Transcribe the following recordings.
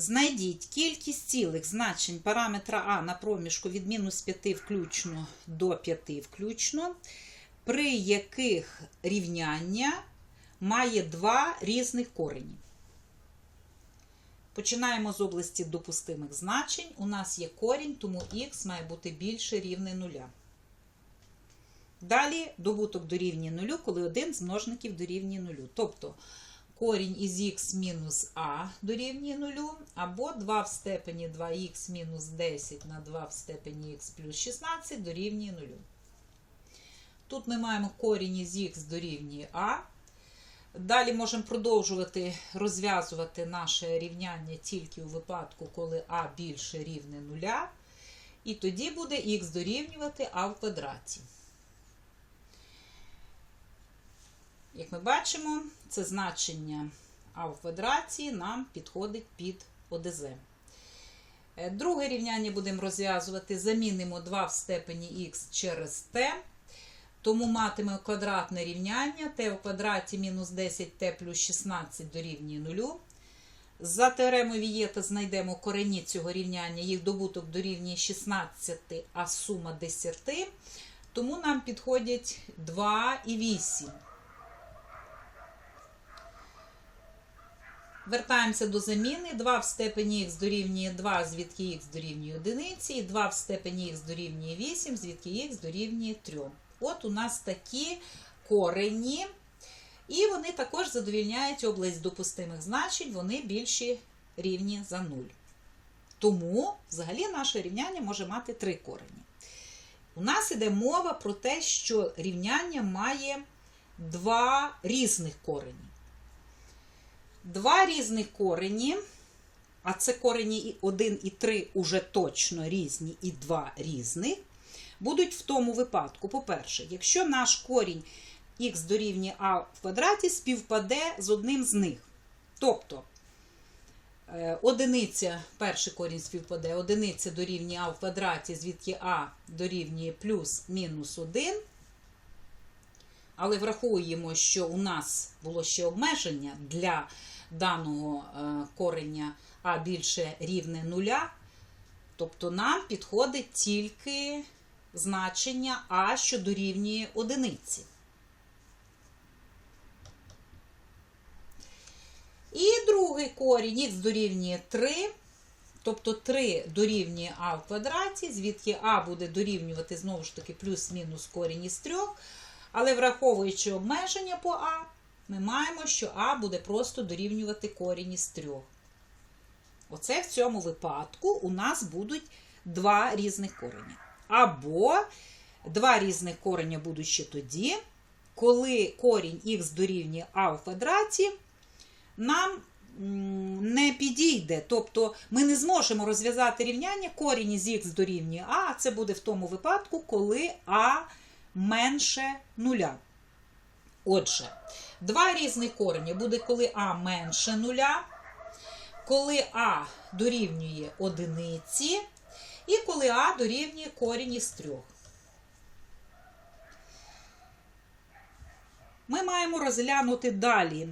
Знайдіть кількість цілих значень параметра А на проміжку від мінус 5 включно до 5 включно, при яких рівняння має два різних корені. Починаємо з області допустимих значень. У нас є корінь, тому х має бути більше рівне нуля. Далі добуток дорівнює нулю, коли один з множників дорівнює нулю. Тобто корінь із х мінус а дорівнює нулю, або 2 в степені 2х мінус 10 на 2 в степені х плюс 16 дорівнює нулю. Тут ми маємо корінь із х дорівнює а. Далі можемо продовжувати розв'язувати наше рівняння тільки у випадку, коли а більше рівне нуля. І тоді буде х дорівнювати а в квадраті. Як ми бачимо, це значення а в квадраті нам підходить під ОДЗ. Е, Друге рівняння будемо розв'язувати. Замінимо 2 в степені х через t. Тому матиме квадратне рівняння t в квадраті мінус 10t плюс 16 дорівнює 0. За теоремою Вієта знайдемо корені цього рівняння, їх добуток дорівнює 16, а сума 10. Тому нам підходять 2 і 8. Вертаємося до заміни. 2 в степені х дорівнює 2, звідки х дорівнює 1, і 2 в степені х дорівнює 8, звідки х дорівнює 3. От у нас такі корені. І вони також задовільняють область допустимих значень, вони більші рівні за 0. Тому, взагалі, наше рівняння може мати три корені. У нас іде мова про те, що рівняння має два різних корені. Два різних корені, а це корені 1 і 3 уже точно різні, і два різних, будуть в тому випадку, по-перше, якщо наш корінь х дорівнює а в квадраті співпаде з одним з них. Тобто е, одиниця, перший корінь співпаде, одиниця дорівнює а в квадраті, звідки а дорівнює плюс мінус 1. Але враховуємо, що у нас було ще обмеження для даного е, кореня а більше рівне нуля. Тобто нам підходить тільки значення а, що дорівнює одиниці. І другий корінь х дорівнює 3. Тобто 3 дорівнює а в квадраті, звідки а буде дорівнювати знову ж таки плюс-мінус корінь із 3. Але враховуючи обмеження по А, ми маємо, що А буде просто дорівнювати корінь із 3. Оце в цьому випадку у нас будуть два різних корення. Або два різних корення будуть ще тоді, коли корінь х дорівнює А в квадраті, нам не підійде. Тобто ми не зможемо розв'язати рівняння корінь із х дорівнює а це буде в тому випадку, коли А менше нуля. Отже, два різних корені буде, коли А менше нуля, коли А дорівнює одиниці, і коли А дорівнює корінь із трьох. Ми маємо розглянути далі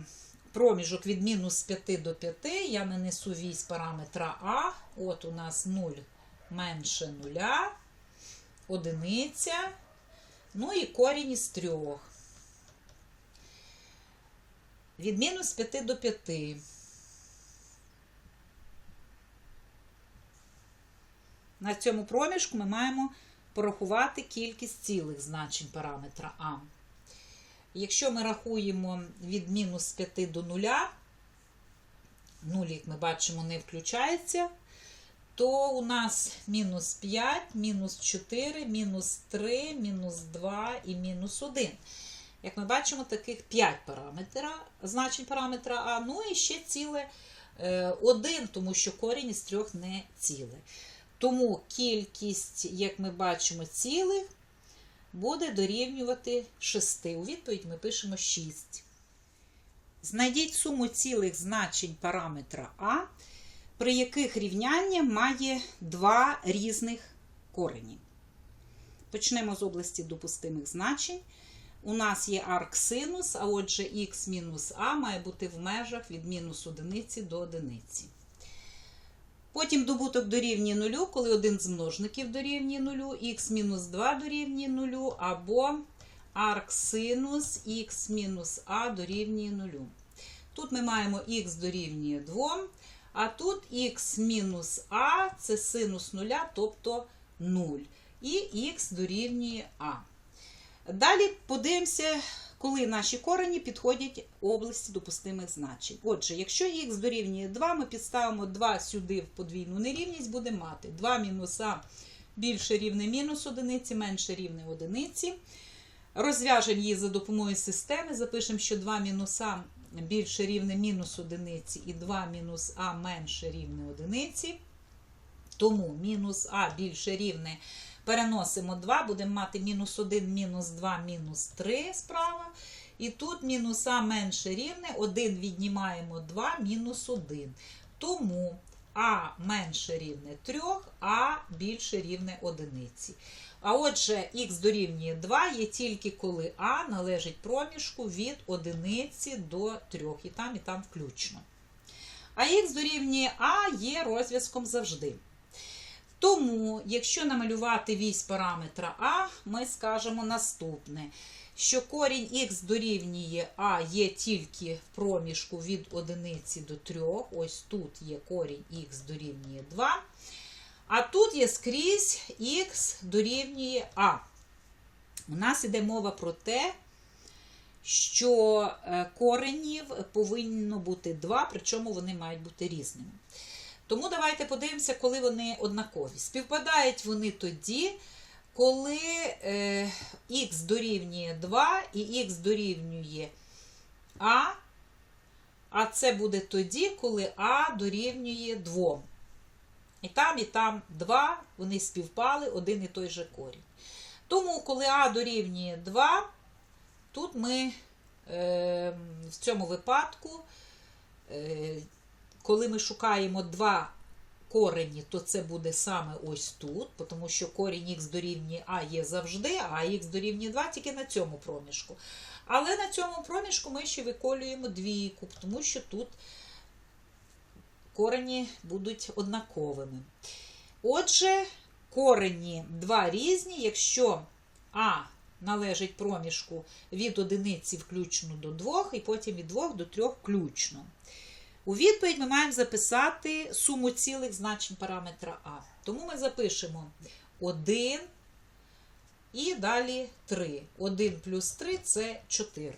проміжок від мінус 5 до 5. Я нанесу вісь параметра А. От у нас 0 менше нуля, одиниця. Ну і корінь із трьох. Від мінус 5 до 5. На цьому проміжку ми маємо порахувати кількість цілих значень параметра А. Якщо ми рахуємо від мінус 5 до 0, 0, як ми бачимо, не включається, то у нас мінус 5, мінус 4, мінус 3, мінус 2 і мінус 1. Як ми бачимо, таких 5 параметра, значень параметра А, ну і ще ціле 1, тому що корінь із трьох не ціле. Тому кількість, як ми бачимо, цілих буде дорівнювати 6. У відповідь ми пишемо 6. Знайдіть суму цілих значень параметра А, при яких рівняння має два різних корені. Почнемо з області допустимих значень. У нас є арксинус, а отже, х мінус а має бути в межах від мінус 1 до 1. Потім добуток дорівнює нулю, коли один з множників дорівнює нулю, х мінус 2 дорівнює нулю, або арксинус х мінус а дорівнює нулю. Тут ми маємо х дорівнює 2, а тут х мінус а це синус нуля, тобто 0. І х дорівнює а. Далі подивимося, коли наші корені підходять області допустимих значень. Отже, якщо х дорівнює 2, ми підставимо 2 сюди в подвійну нерівність, будемо мати 2 мінус а більше рівне мінус одиниці, менше рівне одиниці. Розв'яжемо її за допомогою системи. Запишемо, що 2 мінус а більше рівне мінус одиниці і 2 мінус а менше рівне одиниці. Тому мінус а більше рівне переносимо 2, будемо мати мінус 1, мінус 2, мінус 3 справа. І тут мінус а менше рівне, 1 віднімаємо 2, мінус 1. Тому а менше рівне 3, а більше рівне 1. А отже, х дорівнює 2 є тільки коли а належить проміжку від 1 до 3, і там, і там включно. А х дорівнює а є розв'язком завжди. Тому, якщо намалювати вісь параметра А, ми скажемо наступне, що корінь х дорівнює А є тільки в проміжку від 1 до 3. Ось тут є корінь х дорівнює 2. А тут є скрізь х дорівнює А. У нас іде мова про те, що е, коренів повинно бути 2, причому вони мають бути різними. Тому давайте подивимося, коли вони однакові. Співпадають вони тоді, коли е, х дорівнює 2 і х дорівнює А, а це буде тоді, коли А дорівнює 2. І там, і там 2, вони співпали один і той же корінь. Тому, коли А дорівнює 2, тут ми е, в цьому випадку. Е, коли ми шукаємо два корені, то це буде саме ось тут, тому що корінь х дорівнює А є завжди, а х дорівнює 2 тільки на цьому проміжку. Але на цьому проміжку ми ще виколюємо двійку, тому що тут корені будуть однаковими. Отже, корені два різні, якщо А належить проміжку від одиниці включно до 2, і потім від 2 до 3 включно. У відповідь ми маємо записати суму цілих значень параметра А. Тому ми запишемо 1 і далі 3. 1 плюс 3 це 4.